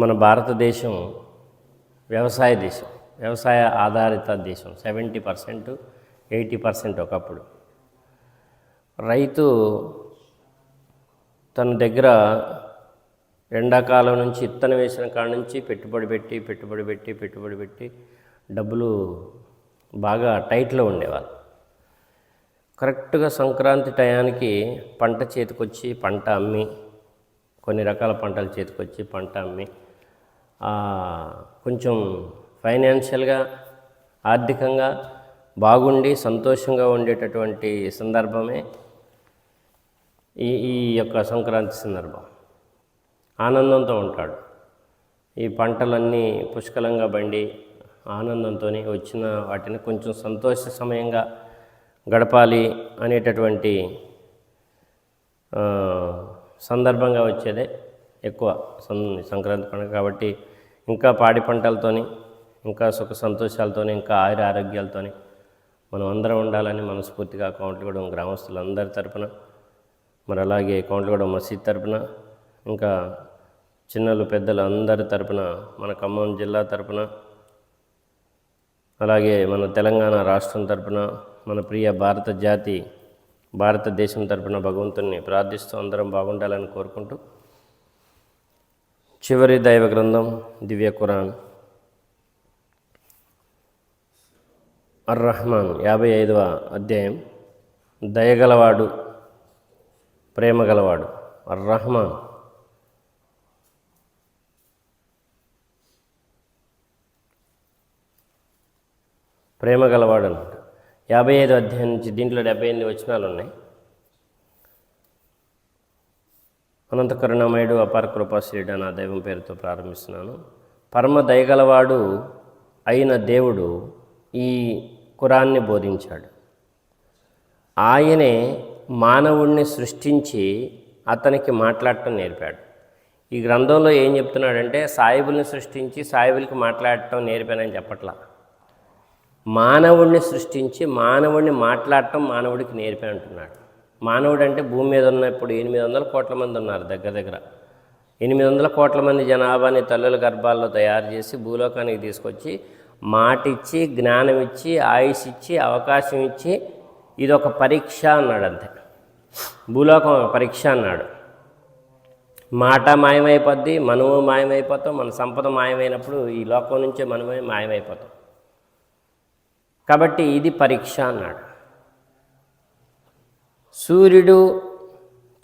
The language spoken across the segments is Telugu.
మన భారతదేశం వ్యవసాయ దేశం వ్యవసాయ ఆధారిత దేశం సెవెంటీ పర్సెంట్ ఎయిటీ పర్సెంట్ ఒకప్పుడు. రైతు తన దగ్గర ఎండాకాలం నుంచి ఇత్తనం వేసిన కాడ నుంచి పెట్టుబడి పెట్టి పెట్టుబడి పెట్టి పెట్టుబడి పెట్టి డబ్బులు బాగా టైట్లో ఉండేవాళ్ళు. కరెక్ట్గా సంక్రాంతి టయానికి పంట చేతికొచ్చి పంట అమ్మి కొన్ని రకాల పంటలు చేతికొచ్చి పంట అమ్మి కొంచెం ఫైనాన్షియల్గా ఆర్థికంగా బాగుండి సంతోషంగా ఉండేటటువంటి సందర్భమే ఈ ఈ యొక్క సంక్రాంతి సందర్భం. ఆనందంతో ఉంటాడు. ఈ పంటలన్నీ పుష్కలంగా బండి ఆనందంతో వచ్చిన వాటిని కొంచెం సంతోష సమయంగా గడపాలి అనేటటువంటి సందర్భంగా వచ్చేదే ఎక్కువ సం సంక్రాంతి పండుగ. కాబట్టి ఇంకా పాడి పంటలతోని ఇంకా సుఖ సంతోషాలతోని ఇంకా ఆయుర ఆరోగ్యాలతోని మనం అందరం ఉండాలని మనస్ఫూర్తిగా కౌంట్లగూడెం గ్రామస్తులందరి తరపున మరి అలాగే కౌంట్లగూడెం మసీద్ తరపున ఇంకా చిన్నలు పెద్దలు అందరి తరపున మన ఖమ్మం జిల్లా తరపున అలాగే మన తెలంగాణ రాష్ట్రం తరపున మన ప్రియ భారత జాతి భారతదేశం తరపున భగవంతుని ప్రార్థిస్తూ అందరం బాగుండాలని కోరుకుంటూ చివరి దైవ గ్రంథం దివ్య ఖురాన్. అర్ రహమాన్ యాభై ఐదవ అధ్యాయం. దయగలవాడు ప్రేమ గలవాడు అర్ రహమాన్ ప్రేమ గలవాడు అనమాట యాభై ఐదు అధ్యాయం నుంచి దీంట్లో డెబ్బై ఎనిమిది వచనాలు ఉన్నాయి అనంత కరుణామయుడు అపార కృపాశ్రీయుడు నా దైవం పేరుతో ప్రారంభిస్తున్నాను. పరమ దయగలవాడు అయిన దేవుడు ఈ కురాన్ని బోధించాడు. ఆయనే మానవుణ్ణి సృష్టించి అతనికి మాట్లాడటం నేర్పాడు. ఈ గ్రంథంలో ఏం చెప్తున్నాడంటే సాయిబుల్ని సృష్టించి సాయిబులకి మాట్లాడటం నేర్పానని చెప్పట్లా. మానవుణ్ణి సృష్టించి మానవుడిని మాట్లాడటం మానవుడికి నేర్పి అంటున్నాడు మానవుడు అంటే భూమి మీద ఉన్నప్పుడు ఎనిమిది వందల కోట్ల మంది ఉన్నారు దగ్గర దగ్గర. ఎనిమిది వందల కోట్ల మంది జనాభాని తల్లుల గర్భాల్లో తయారు చేసి భూలోకానికి తీసుకొచ్చి మాటిచ్చి జ్ఞానం ఇచ్చి ఆయుష్ ఇచ్చి అవకాశం ఇచ్చి ఇది ఒక పరీక్ష అన్నాడు అంతే భూలోకం ఒక పరీక్ష అన్నాడు. మాట మాయమైపోద్ది మనము మాయమైపోతాం మన సంపద మాయమైనప్పుడు ఈ లోకం నుంచే మనమే మాయమైపోతాం. కాబట్టి ఇది పరీక్ష అన్నాడు. సూర్యుడు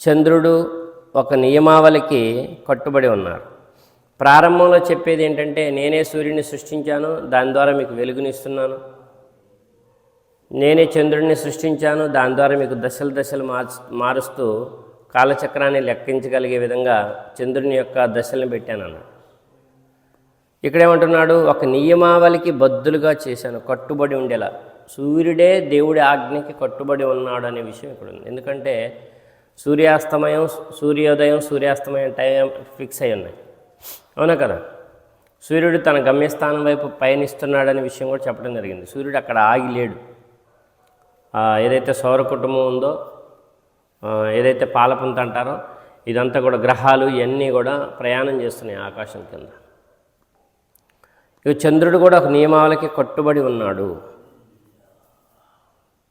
చంద్రుడు ఒక నియమావళికి కట్టుబడి ఉన్నారు. ప్రారంభంలో చెప్పేది ఏంటంటే నేనే సూర్యుడిని సృష్టించాను దాని ద్వారా మీకు వెలుగునిస్తున్నాను. నేనే చంద్రుడిని సృష్టించాను దాని ద్వారా మీకు దశలు దశలు మార్చు మారుస్తూ కాలచక్రాన్ని లెక్కించగలిగే విధంగా చంద్రుని యొక్క దశలను పెట్టానన్న ఇక్కడేమంటున్నాడు? ఒక నియమావళికి బద్దులుగా చేశాను కట్టుబడి ఉండేలా. సూర్యుడే దేవుడి ఆజ్ఞకి కట్టుబడి ఉన్నాడు అనే విషయం ఇక్కడ ఉంది. ఎందుకంటే సూర్యాస్తమయం సూర్యోదయం సూర్యాస్తమయం టైం ఫిక్స్ అయి ఉన్నాయి. అవునా కదా? సూర్యుడు తన గమ్యస్థానం వైపు పయనిస్తున్నాడనే విషయం కూడా చెప్పడం జరిగింది. సూర్యుడు అక్కడ ఆగి లేడు. ఏదైతే సౌర కుటుంబం ఉందో ఏదైతే పాలపుంత అంటారో ఇదంతా కూడా గ్రహాలు ఇవన్నీ కూడా ప్రయాణం చేస్తున్నాయి ఆకాశం కింద. ఇక చంద్రుడు కూడా ఒక నియమావళికి కట్టుబడి ఉన్నాడు.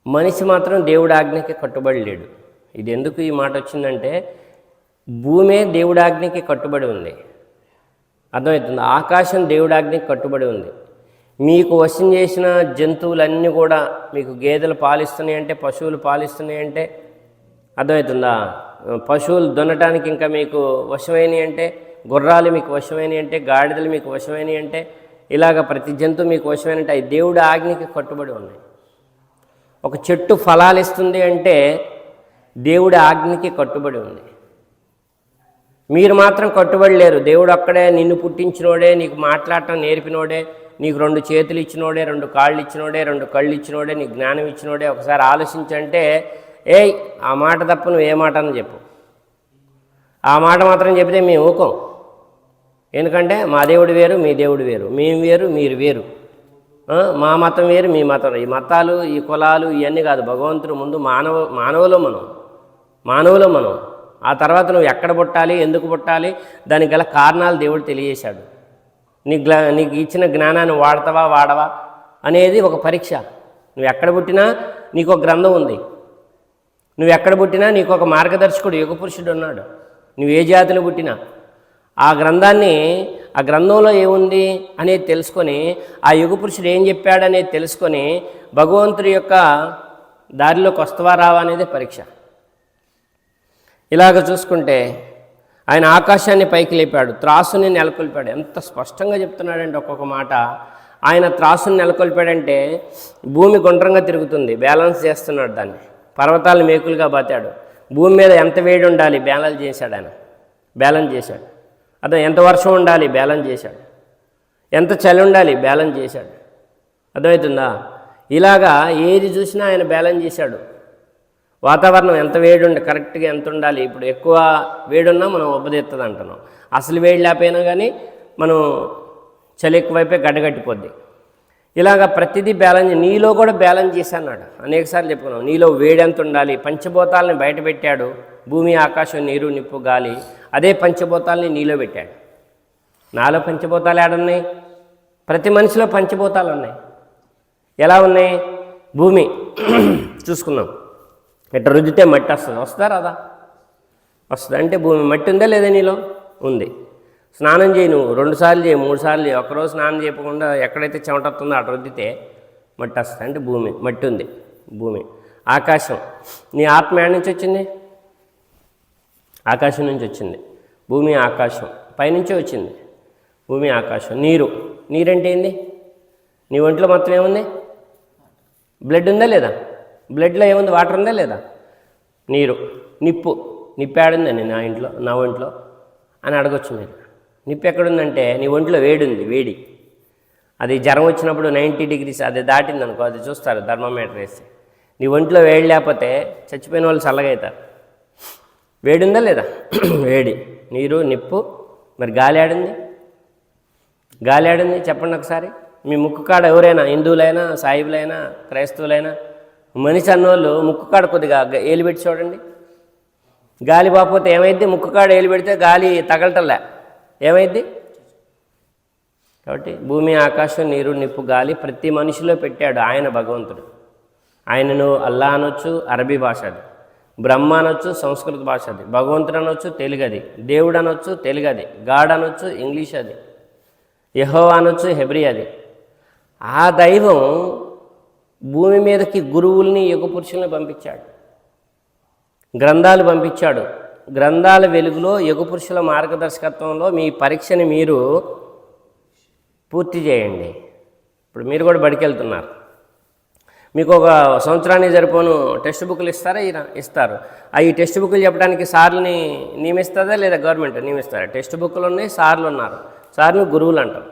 మనిషి మాత్రం దేవుడి ఆజ్ఞకి కట్టుబడి లేడు ఇది ఎందుకు ఈ మాట వచ్చిందంటే భూమే దేవుడాజ్ఞకి కట్టుబడి ఉంది. అర్థమవుతుంది? ఆకాశం దేవుడాజ్ఞకి కట్టుబడి ఉంది. మీకు వశం చేసిన జంతువులన్నీ కూడా మీకు గేదెలు పాలిస్తున్నాయి అంటే పశువులు పాలిస్తున్నాయి అంటే అర్థమవుతుందా? పశువులు దున్నటానికి ఇంకా మీకు వశమైనవి అంటే గుర్రాలు మీకు వశమైనవి అంటే గాడిదలు మీకు వశమైనవి అంటే ఇలాగ ప్రతి జంతువు మీకు వశమైనట్టు అవి దేవుడి ఆజ్ఞకి కట్టుబడి ఉన్నాయి ఒక చెట్టు ఫలాలు ఇస్తుంది అంటే దేవుడి ఆజ్ఞకి కట్టుబడి ఉంది. మీరు మాత్రం కట్టుబడి లేరు. దేవుడు అక్కడే నిన్ను పుట్టించినోడే నీకు మాట్లాడటం నేర్పినోడే నీకు రెండు చేతులు ఇచ్చినోడే రెండు కాళ్ళు ఇచ్చినోడే రెండు కళ్ళు ఇచ్చినోడే నీకు జ్ఞానం ఇచ్చినోడే ఒకసారి ఆలోచించంటే ఏయ్ ఆ మాట తప్ప నువ్వు ఏ మాట అని చెప్పు. ఆ మాట మాత్రం చెబితే మేము ఊకం ఎందుకంటే మా దేవుడు వేరు మీ దేవుడు వేరు మేము వేరు మీరు వేరు. మా మతం వేరు మీ మతం ఈ మతాలు ఈ కులాలు ఇవన్నీ కాదు. భగవంతుడు ముందు మానవ మానవులు మనం. మానవులు మనం. ఆ తర్వాత నువ్వు ఎక్కడ పుట్టాలి ఎందుకు పుట్టాలి దానికి గల కారణాలు దేవుడు తెలియజేశాడు. నీ గ్లా నీకు ఇచ్చిన జ్ఞానాన్ని వాడతావా వాడవా అనేది ఒక పరీక్ష. నువ్వు ఎక్కడ పుట్టినా నీకు ఒక గ్రంథం ఉంది. నువ్వు ఎక్కడ పుట్టినా నీకు ఒక మార్గదర్శకుడు యుగ పురుషుడు ఉన్నాడు. నువ్వు ఏ జాతిలో పుట్టినా. ఆ గ్రంథాన్ని ఆ గ్రంథంలో ఏముంది అనేది తెలుసుకొని ఆ యుగ పురుషుడు ఏం చెప్పాడనేది తెలుసుకొని భగవంతుడి యొక్క దారిలోకి వస్తవా రావా అనేది పరీక్ష. ఇలాగ చూసుకుంటే ఆయన ఆకాశాన్ని పైకి లేపాడు త్రాసుని నెలకొల్పాడు. ఎంత స్పష్టంగా చెప్తున్నాడంటే ఒక్కొక్క మాట. ఆయన త్రాసుని నెలకొల్పాడంటే భూమి గుండ్రంగా తిరుగుతుంది బ్యాలెన్స్ చేస్తున్నాడు దాన్ని. పర్వతాలు మేకులుగా బాతాడు. భూమి మీద ఎంత వేడి ఉండాలి? బ్యాలెన్స్ చేశాడు ఆయన. బ్యాలెన్స్ చేశాడు. అదే ఎంత వర్షం ఉండాలి? బ్యాలెన్స్ చేశాడు. ఎంత చలి ఉండాలి? బ్యాలెన్స్ చేశాడు. అర్థమవుతుందా? ఇలాగా ఏది చూసినా ఆయన బ్యాలెన్స్ చేశాడు. వాతావరణం ఎంత వేడి ఉండి కరెక్ట్గా ఎంత ఉండాలి? ఇప్పుడు ఎక్కువ వేడున్నా మనం ఉబ్బదెత్తది అంటున్నాం. అసలు వేడి లేకపోయినా కానీ మనం చలి ఎక్కువైపోయి గడ్డగట్టిపోద్ది ఇలాగ ప్రతిదీ బ్యాలెన్స్ నీలో కూడా బ్యాలెన్స్ చేశాన్నాడు అనేకసార్లు చెప్పుకున్నాం. నీలో వేడి ఎంత ఉండాలి? పంచభూతాలని బయట పెట్టాడు. భూమి ఆకాశం నీరు నిప్పు గాలి అదే పంచభూతాలని నీలో పెట్టాడు. నాలో పంచభూతాలు ఏడున్నాయి? ప్రతి మనిషిలో పంచభూతాలు ఉన్నాయి. ఎలా ఉన్నాయి? భూమి చూసుకున్నాం ఇట్లా రుద్దితే మట్టి వస్తుంది. వస్తుందా రాదా? వస్తుంది? అంటే భూమి మట్టి ఉందా లేదా నీలో? ఉంది. స్నానం చేయి నువ్వు. రెండు సార్లు చేయి మూడు సార్లు చేయి. ఒకరోజు స్నానం చేయకుండా ఎక్కడైతే చెమట వస్తుందో అటు రుద్దితే మట్టి వస్తుంది. అంటే భూమి మట్టి ఉంది. భూమి. ఆకాశం. నీ ఆత్మ ఏడ నుంచి వచ్చింది? ఆకాశం నుంచి వచ్చింది. భూమి ఆకాశం. పైనుంచే వచ్చింది. భూమి ఆకాశం. నీరు. నీరంటే ఏంది? నీ ఒంట్లో మొత్తం ఏముంది? బ్లడ్ ఉందా లేదా? బ్లడ్లో ఏముంది? వాటర్ ఉందా లేదా? నీరు. నిప్పు. నిప్పు ఏడుందండి నా ఇంట్లో? నా ఒంట్లో? అని అడగొచ్చు మీరు. నిప్పు ఎక్కడుందంటే నీ ఒంట్లో వేడి ఉంది వేడి. అది జ్వరం వచ్చినప్పుడు నైంటీ డిగ్రీస్ అది దాటింది అనుకో అది చూస్తారు థర్మోమీటర్ వేసి నీ ఒంట్లో వేడి లేకపోతే చచ్చిపోయిన వాళ్ళు చల్లగా అవుతారు వేడి ఉందా లేదా? వేడి. నీరు నిప్పు. మరి గాలి ఆడింది? గాలి ఆడింది. చెప్పండి ఒకసారి. మీ ముక్కు కాడ ఎవరైనా హిందువులైనా సాయిబులైనా క్రైస్తవులైనా మనిషి అన్నోళ్ళు ముక్కు కాడ కొద్దిగా గ- ఏలు పెట్టి చూడండి. గాలి పోకపోతే ఏమైద్ది? ముక్కు కాడ ఏలు పెడితే గాలి తగలటల్లా ఏమైద్ది? కాబట్టి భూమి ఆకాశం నీరు నిప్పు గాలి ప్రతి మనిషిలో పెట్టాడు ఆయన భగవంతుడు. ఆయనను అల్లా అనొచ్చు అరబీ భాష అది. బ్రహ్మ అనొచ్చు సంస్కృత భాష అది. భగవంతుడు అనొచ్చు తెలుగు అది. దేవుడు అనొచ్చు తెలుగు అది. గాడ్ అనొచ్చు ఇంగ్లీష్ అది. యహో అనొచ్చు హెబ్రి అది. ఆ దైవం భూమి మీదకి గురువుల్ని యుగపురుషుల్ని పంపించాడు. గ్రంథాలు పంపించాడు. గ్రంథాల వెలుగులో యుగ పురుషుల మార్గదర్శకత్వంలో మీ పరీక్షని మీరు పూర్తి చేయండి. ఇప్పుడు మీరు కూడా బడికెళ్తున్నారు. మీకు ఒక సంవత్సరానికి సరిపోను టెక్స్ట్ బుక్లు ఇస్తారా? ఈయన ఇస్తారు. ఆ ఈ టెక్స్ట్ బుక్లు చెప్పడానికి సార్లని నియమిస్తుందా లేదా గవర్నమెంట్ నియమిస్తారా? టెక్స్ట్ బుక్లు ఉన్నాయి సార్లు ఉన్నారు. సార్లు గురువులు అంటాం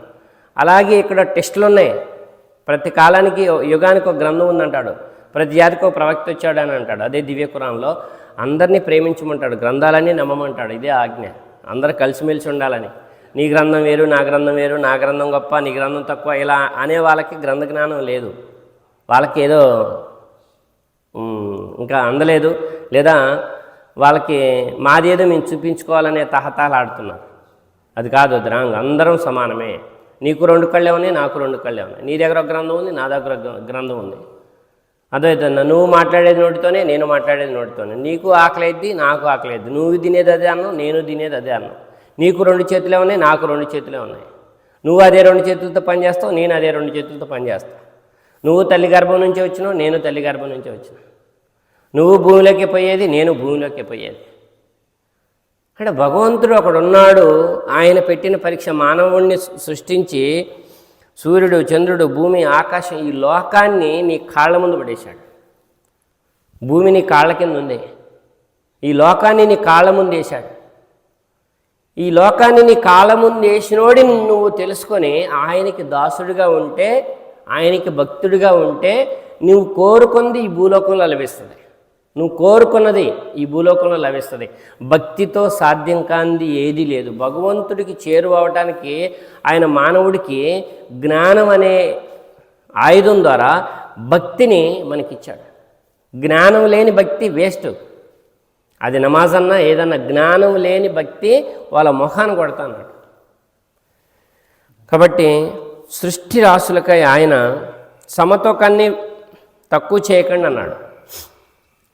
అలాగే ఇక్కడ టెస్టులు ఉన్నాయి. ప్రతి కాలానికి యుగానికి ఒక గ్రంథం ఉందంటాడు. ప్రతి జాతికి ఒక ప్రవక్త వచ్చాడు అని అంటాడు. అదే దివ్యకురాంలో అందరినీ ప్రేమించమంటాడు గ్రంథాలన్నీ నమ్మమంటాడు. ఇదే ఆజ్ఞ. అందరూ కలిసిమెలిసి ఉండాలని. నీ గ్రంథం వేరు నా గ్రంథం వేరు నా గ్రంథం గొప్ప నీ గ్రంథం తక్కువ ఇలా అనే వాళ్ళకి గ్రంథ జ్ఞానం లేదు. వాళ్ళకి ఏదో ఇంకా అందలేదు. లేదా వాళ్ళకి మాదేదో మేము చూపించుకోవాలనే తహతాలు అది కాదు ద్రాంగ్ అందరం సమానమే. నీకు రెండు కళ్ళే ఉన్నాయి నాకు రెండు కళ్ళే ఉన్నాయి. నీ దగ్గర ఒక గ్రంథం ఉంది నా దగ్గర ఒక గ్రంథం ఉంది. అర్థమవుతుందా నువ్వు మాట్లాడేది నోటితోనే నేను మాట్లాడేది నోటితోనే. నీకు ఆకలి నాకు ఆకలి నువ్వు తినేది అదే అన్నావు నేను తినేది అదే అన్నావు నీకు రెండు చేతులే ఉన్నాయి నాకు రెండు చేతులే ఉన్నాయి. నువ్వు అదే రెండు చేతులతో పనిచేస్తావు నేను అదే రెండు చేతులతో పనిచేస్తావు నువ్వు తల్లి గర్భం నుంచి వచ్చినావు నేను తల్లి గర్భం నుంచి వచ్చిన. నువ్వు భూమిలోకి పోయేది నేను భూమిలోకి పోయేది. అంటే భగవంతుడు ఒకడు ఉన్నాడు ఆయన పెట్టిన పరీక్ష మానవుణ్ణి సృష్టించి సూర్యుడు చంద్రుడు భూమి ఆకాశం ఈ లోకాన్ని నీ కాళ్ళ ముందు పడేశాడు. భూమి నీ కాళ్ళ కింద ఉంది. ఈ లోకాన్ని నీ కాళ్ళ ముందు వేశాడు. ఈ లోకాన్ని నీ కాళ్ళ ముందు వేసినోడి నువ్వు తెలుసుకొని ఆయనకి దాసుడిగా ఉంటే ఆయనకి భక్తుడిగా ఉంటే నువ్వు కోరుకుంది ఈ భూలోకంలో లభిస్తుంది. నువ్వు కోరుకున్నది ఈ భూలోకంలో లభిస్తుంది. భక్తితో సాధ్యం కానిది ఏదీ లేదు. భగవంతుడికి చేరువవటానికి ఆయన మానవుడికి జ్ఞానం అనే ఆయుధం ద్వారా భక్తిని మనకిచ్చాడు. జ్ఞానం లేని భక్తి వేస్ట్. అది నమాజ్ అన్నా ఏదన్నా జ్ఞానం లేని భక్తి వాళ్ళ మొహాన్ని కొడతా అన్నాడు కాబట్టి సృష్టి రాశులకై ఆయన సమతోకాన్ని తక్కువ చేయకండి అన్నాడు.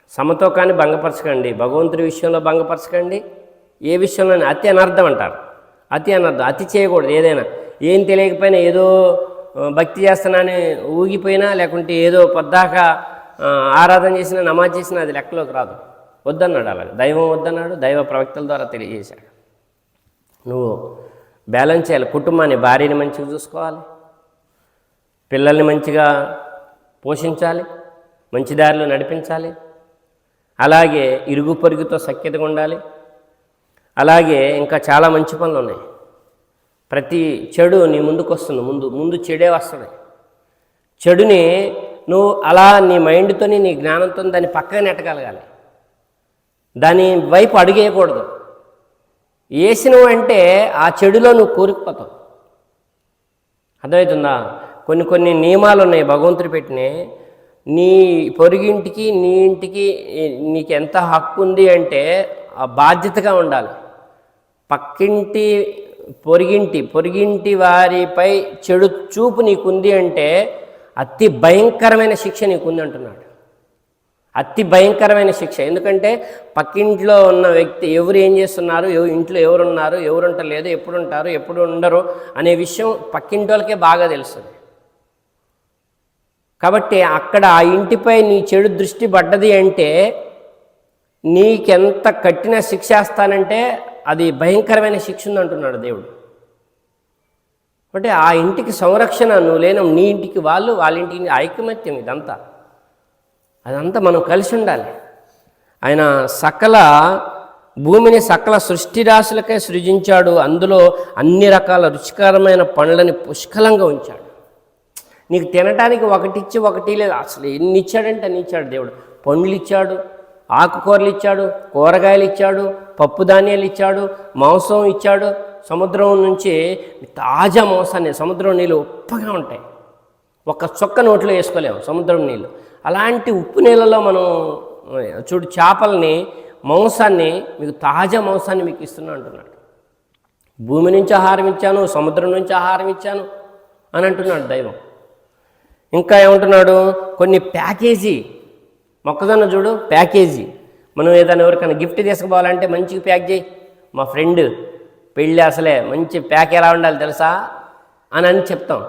సమతోకాన్ని భంగపరచకండి. భగవంతుడి విషయంలో భంగపరచకండి. ఏ విషయంలో అతి అనర్థం అంటారు. అతి అనర్థం అతి చేయకూడదు. ఏదైనా ఏం తెలియకపోయినా ఏదో భక్తి చేస్తున్నానని ఊగిపోయినా లేకుంటే ఏదో పొద్దాక ఆరాధన చేసినా నమాజ్ చేసినా అది లెక్కలోకి రాదు. వద్దన్నాడు అలాగే. దైవం వద్దన్నాడు. దైవ ప్రవక్తల ద్వారా తెలియజేశాడు. నువ్వు బ్యాలెన్స్ చేయాలి. కుటుంబాన్ని భార్యని మంచిగా చూసుకోవాలి. పిల్లల్ని మంచిగా పోషించాలి. మంచి దారిలో నడిపించాలి. అలాగే ఇరుగు పొరుగుతో సఖ్యతగా ఉండాలి. అలాగే ఇంకా చాలా మంచి పనులు ఉన్నాయి. ప్రతి చెడు నీ ముందుకు వస్తుంది. ముందు ముందు చెడే వస్తుంది. చెడుని నువ్వు అలా నీ మైండ్తో నీ జ్ఞానంతో దాన్ని పక్కగా నెట్టగలగాలి. దాని వైపు అడుగేయకూడదు. వేసినవు అంటే ఆ చెడులో నువ్వు కూరుకుపోతావు. అర్థమవుతుందా? కొన్ని కొన్ని నియమాలు ఉన్నాయి. భగవంతుడు పెట్టినవి నీ పొరుగింటికి నీ ఇంటికి నీకు ఎంత హక్కు ఉంది అంటే ఆ బాధ్యతగా ఉండాలి. పక్కింటి పొరిగింటి పొరిగింటి వారిపై చెడు చూపు నీకుంది అంటే అతి భయంకరమైన శిక్ష నీకుంది అంటున్నాడు. అతి భయంకరమైన శిక్ష. ఎందుకంటే పక్కింట్లో ఉన్న వ్యక్తి ఎవరు ఏం చేస్తున్నారు? ఇంట్లో ఎవరు ఉన్నారు ఎవరు ఉండలేదు ఎప్పుడు ఉంటారు ఎప్పుడు ఉండరు? అనే విషయం పక్కింటి వాళ్ళకే బాగా తెలుస్తుంది. కాబట్టి అక్కడ ఆ ఇంటిపై నీ చెడు దృష్టి పడ్డది అంటే నీకెంత కఠిన శిక్ష వేస్తానంటే అది భయంకరమైన శిక్ష ఉందంటున్నాడు దేవుడు. అంటే ఆ ఇంటికి సంరక్షణ నువ్వు లేను నీ ఇంటికి వాళ్ళు వాళ్ళ ఇంటికి ఐకమత్యం ఇదంతా. అదంతా మనం కలిసి ఉండాలి. ఆయన సకల భూమిని సకల సృష్టి రాశులకే సృజించాడు. అందులో అన్ని రకాల రుచికరమైన పండ్లని పుష్కలంగా ఉంచాడు. నీకు తినటానికి ఒకటి ఇచ్చి ఒకటి లేదు. అసలు ఎన్ని ఇచ్చాడంటే అన్ని ఇచ్చాడు దేవుడు. పండ్లు ఇచ్చాడు ఆకుకూరలు ఇచ్చాడు కూరగాయలు ఇచ్చాడు పప్పు ధాన్యాలు ఇచ్చాడు మాంసం ఇచ్చాడు. సముద్రం నుంచి తాజా మాంసాన్ని సముద్రం నీళ్ళు ఉప్పగా ఉంటాయి. ఒక చొక్క నోట్లో వేసుకోలేము సముద్రం నీళ్ళు. అలాంటి ఉప్పు నీళ్ళలో మనం చూడు చేపల్ని మాంసాన్ని మీకు తాజా మాంసాన్ని మీకు ఇస్తున్నా అంటున్నాడు. భూమి నుంచి ఆహారం ఇచ్చాను సముద్రం నుంచి ఆహారం ఇచ్చాను అని అంటున్నాడు దైవం. ఇంకా ఏమంటున్నాడు? కొన్ని ప్యాకేజీ మొక్కజొన్న చూడు ప్యాకేజీ. మనం ఏదైనా ఎవరికైనా గిఫ్ట్ తీసుకుపోవాలంటే మంచిగా ప్యాక్ చేయి. మా ఫ్రెండ్ పెళ్ళి అసలే మంచి ప్యాక్ ఎలా ఉండాలి తెలుసా? అని అని చెప్తాం.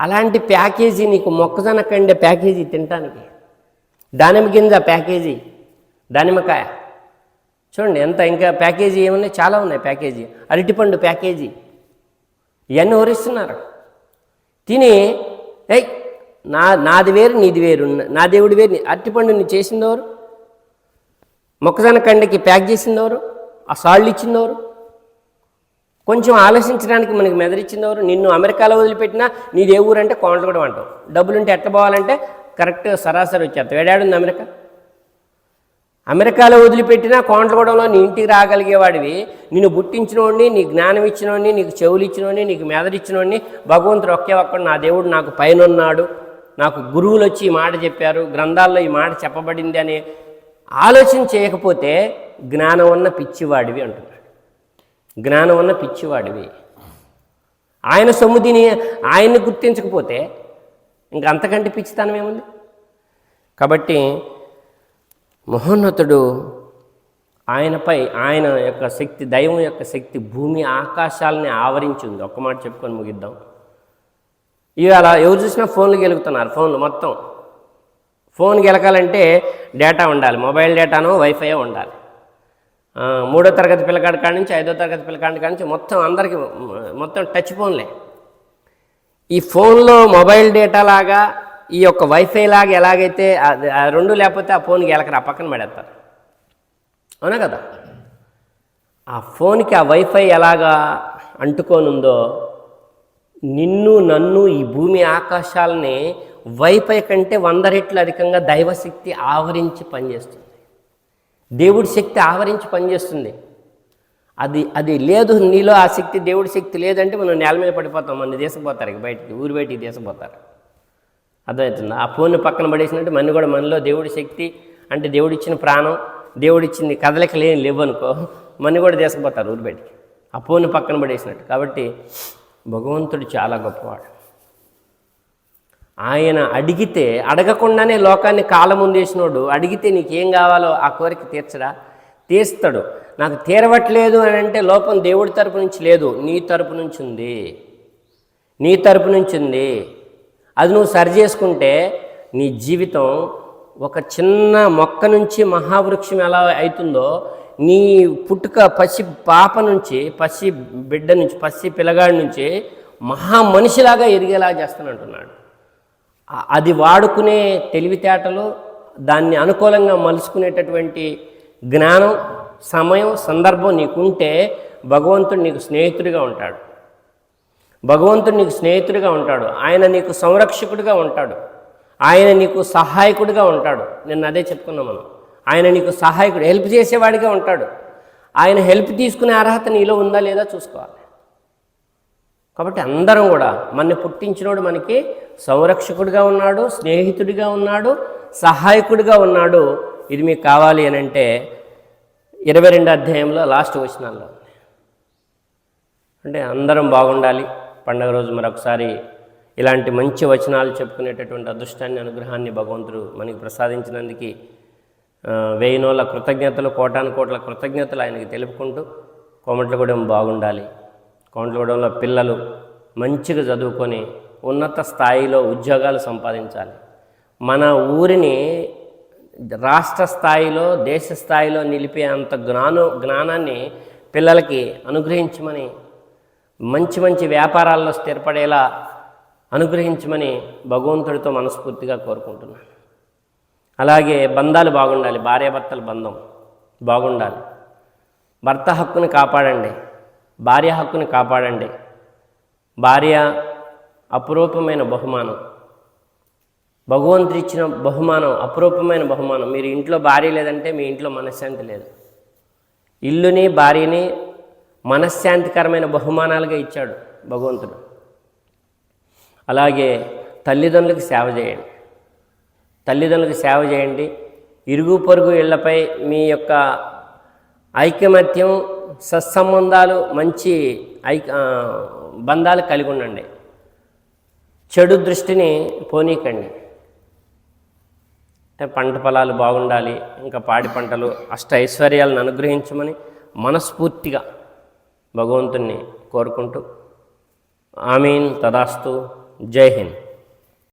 అలాంటి ప్యాకేజీ నీకు మొక్కజొన్న కండే ప్యాకేజీ తినటానికి. దానిమ్మ గింజ ప్యాకేజీ దానిమ్మకాయ. చూడండి ఎంత ఇంకా ప్యాకేజీ ఏమున్నాయి? చాలా ఉన్నాయి ప్యాకేజీ. అరటిపండు ప్యాకేజీ. ఇవన్నీ హోరిస్తున్నారు తిని ఏయ్ నా నాది వేరు నీది వేరు నా దేవుడి వేరు అరటిపండు నీ చేసిందెవరు మొక్కజొన్న కండకి ప్యాక్ చేసిందెవరు ఆ సాళ్ళు ఇచ్చిందెవరు కొంచెం ఆలోచించడానికి మనకి మెదరిచ్చిందెవరు నిన్ను అమెరికాలో వదిలిపెట్టినా నీదే ఏ ఊరంటే కోంటగూడెం అంటావు. డబ్బులుంటే ఎట్లా పోవాలంటే కరెక్ట్ సరాసరి వచ్చేస్తావు. ఏడాడుంది అమెరికా? అమెరికాలో వదిలిపెట్టినా కోంట్లగూడెంలో నీ ఇంటికి రాగలిగేవాడివి. నిన్ను పుట్టించినోడిని నీ జ్ఞానం ఇచ్చినోడిని నీకు చెవులు ఇచ్చినోడిని నీకు మెదడిచ్చినోడిని భగవంతుడు ఒకే ఒక్కడు. నా దేవుడు నాకు పైన ఉన్నాడు నాకు గురువులు వచ్చి ఈ మాట చెప్పారు. గ్రంథాల్లో ఈ మాట చెప్పబడింది అని ఆలోచన చేయకపోతే జ్ఞానం ఉన్న పిచ్చివాడివి అంటున్నాడు జ్ఞానం ఉన్న పిచ్చివాడివి. ఆయన సొమ్ముదిని ఆయన్ని గుర్తించకపోతే ఇంక అంతకంటే పిచ్చితనం ఏముంది? కాబట్టి మహోన్నతుడు ఆయనపై ఆయన యొక్క శక్తి దైవం యొక్క శక్తి భూమి ఆకాశాలని ఆవరించింది. ఒక్క మాట చెప్పుకొని ముగిద్దాం. ఇవాళ ఎవరు చూసినా ఫోన్లు గెలుగుతున్నారు ఫోన్లు మొత్తం. ఫోన్ గెలకాలంటే డేటా ఉండాలి మొబైల్ డేటానో వైఫై ఉండాలి. మూడో తరగతి పిల్లకాడి కాడి నుంచి ఐదో తరగతి పిల్లకాడి కాడి నుంచి మొత్తం అందరికీ మొత్తం టచ్ ఫోన్లే. ఈ ఫోన్లో మొబైల్ డేటా లాగా ఈ యొక్క వైఫై లాగా ఎలాగైతే ఆ రెండు లేకపోతే ఆ ఫోన్కి ఎలకరు ఆ పక్కన పడేస్తారు అవునా కదా? ఆ ఫోన్కి ఆ వైఫై ఎలాగా అంటుకోనుందో నిన్ను నన్ను ఈ భూమి ఆకాశాలని వైఫై కంటే వంద రెట్లు అధికంగా దైవశక్తి ఆవరించి పనిచేస్తుంది. దేవుడి శక్తి ఆవరించి పనిచేస్తుంది. అది అది లేదు నీలో ఆ శక్తి దేవుడి శక్తి లేదంటే మనం నేల మీద పడిపోతాం. మన దేశపోతారు ఇక బయటికి ఊరు బయటికి దేశపోతారు. అర్థమవుతుంది? ఆ ఫోన్ పక్కన పడేసినట్టు మన కూడా మనలో దేవుడి శక్తి అంటే దేవుడిచ్చిన ప్రాణం దేవుడిచ్చింది కదలికలు ఏం లేవనుకో అనుకో కూడా దేశపోతారు ఊరు బయటికి. ఆ ఫోన్ పక్కన పడేసినట్టు. కాబట్టి భగవంతుడు చాలా గొప్పవాడు. ఆయన అడిగితే అడగకుండానే లోకాన్ని కాలం ముందేసినోడు అడిగితే నీకేం కావాలో ఆ కోరిక తీర్చడా? తీస్తాడు. నాకు తీరవట్లేదు అని అంటే లోపం దేవుడి తరపు నుంచి లేదు. నీ తరపు నుంచి ఉంది. నీ తరపు నుంచి ఉంది. అది నువ్వు సరి చేసుకుంటే నీ జీవితం ఒక చిన్న మొక్క నుంచి మహావృక్షం ఎలా అవుతుందో నీ పుట్టుక పసి పాప నుంచి పసి బిడ్డ నుంచి పసి పిల్లగాడి నుంచి మహా మనిషిలాగా ఎదిగేలా చేస్తానంటున్నాడు. అది వాడుకునే తెలివితేటలు దాన్ని అనుకూలంగా మలుచుకునేటటువంటి జ్ఞానం సమయం సందర్భం నీకుంటే భగవంతుడు నీకు స్నేహితుడిగా ఉంటాడు. భగవంతుడు నీకు స్నేహితుడిగా ఉంటాడు. ఆయన నీకు సంరక్షకుడిగా ఉంటాడు. ఆయన నీకు సహాయకుడిగా ఉంటాడు. నిన్న అదే చెప్పుకున్నాం మనం. ఆయన నీకు సహాయకుడు హెల్ప్ చేసేవాడిగా ఉంటాడు. ఆయన హెల్ప్ తీసుకునే అర్హత నీలో ఉందా లేదా చూసుకోవాలి. కాబట్టి అందరం కూడా మన పుట్టించినోడు మనకి సంరక్షకుడిగా ఉన్నాడు స్నేహితుడిగా ఉన్నాడు సహాయకుడిగా ఉన్నాడు. ఇది మీకు కావాలి అని అంటే ఇరవై రెండు అధ్యాయంలో లాస్ట్ వచనాల్లో అంటే అందరం బాగుండాలి. పండగ రోజు మరొకసారి ఇలాంటి మంచి వచనాలు చెప్పుకునేటటువంటి అదృష్టాన్ని అనుగ్రహాన్ని భగవంతుడు మనకి ప్రసాదించినందుకు వేయినోళ్ళ కృతజ్ఞతలు కోటాను కోట్ల కృతజ్ఞతలు ఆయనకి తెలుపుకుంటూ కోమట్లగూడెం బాగుండాలి. కోమట్లగూడెంలో పిల్లలు మంచిగా చదువుకొని ఉన్నత స్థాయిలో ఉద్యోగాలు సంపాదించాలి. మన ఊరిని రాష్ట్ర స్థాయిలో దేశ స్థాయిలో నిలిపే అంత జ్ఞానం జ్ఞానాన్ని పిల్లలకి అనుగ్రహించమని మంచి మంచి వ్యాపారాల్లో స్థిరపడేలా అనుగ్రహించమని భగవంతుడితో మనస్ఫూర్తిగా కోరుకుంటున్నాను. అలాగే బంధాలు బాగుండాలి భార్యాభర్తల బంధం బాగుండాలి. భర్త హక్కుని కాపాడండి. భార్య హక్కుని కాపాడండి. భార్య అపురూపమైన బహుమానం. భగవంతుడు ఇచ్చిన బహుమానం అపురూపమైన బహుమానం. మీరు ఇంట్లో భార్య లేదంటే మీ ఇంట్లో మనశ్శాంతి లేదు. ఇల్లుని భార్యని మనశ్శాంతికరమైన బహుమానాలుగా ఇచ్చాడు భగవంతుడు. అలాగే తల్లిదండ్రులకు సేవ చేయండి. తల్లిదండ్రులకు సేవ చేయండి. ఇరుగు పొరుగు ఇళ్ళపై మీ యొక్క ఐకమత్యం సత్సంబంధాలు మంచి ఐక బంధాలు కలిగి ఉండండి. చెడు దృష్టిని పోనీకండి అంటే పంట పొలాలు బాగుండాలి ఇంకా పాడి పంటలు అష్ట ఐశ్వర్యాలను అనుగ్రహించమని మనస్ఫూర్తిగా భగవంతుణ్ణి కోరుకుంటూ ఆమీన్ తదాస్తు. జై హింద్.